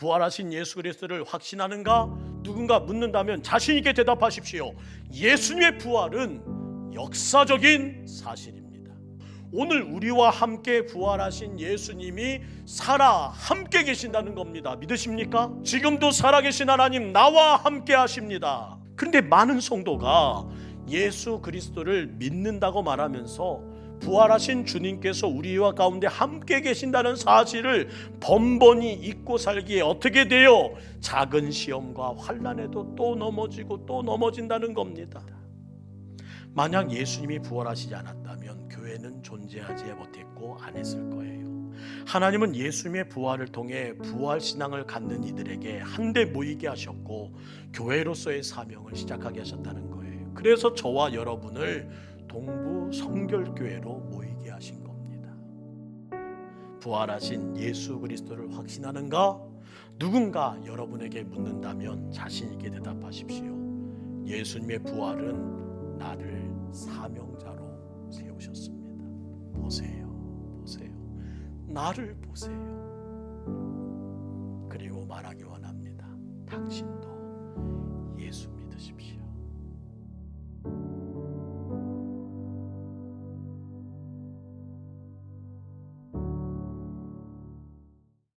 부활하신 예수 그리스도를 확신하는가? 누군가 묻는다면 자신 있게 대답하십시오. 예수님의 부활은 역사적인 사실입니다. 오늘 우리와 함께 부활하신 예수님이 살아 함께 계신다는 겁니다. 믿으십니까? 지금도 살아 계신 하나님 나와 함께 하십니다. 근데 많은 성도가 예수 그리스도를 믿는다고 말하면서 부활하신 주님께서 우리와 가운데 함께 계신다는 사실을 번번이 잊고 살기에 어떻게 돼요? 작은 시험과 환란에도 또 넘어지고 또 넘어진다는 겁니다. 만약 예수님이 부활하시지 않았다면 교회는 존재하지 못했고 안 했을 거예요. 하나님은 예수님의 부활을 통해 부활 신앙을 갖는 이들에게 한데 모이게 하셨고 교회로서의 사명을 시작하게 하셨다는 거예요. 그래서 저와 여러분을 동부 성결교회로 모이게 하신 겁니다. 부활하신 예수 그리스도를 확신하는가? 누군가 여러분에게 묻는다면 자신 있게 대답하십시오. 예수님의 부활은 나를 사명자로 세우셨습니다. 보세요. 보세요. 나를 보세요. 그리고 말하기 원합니다. 당신도.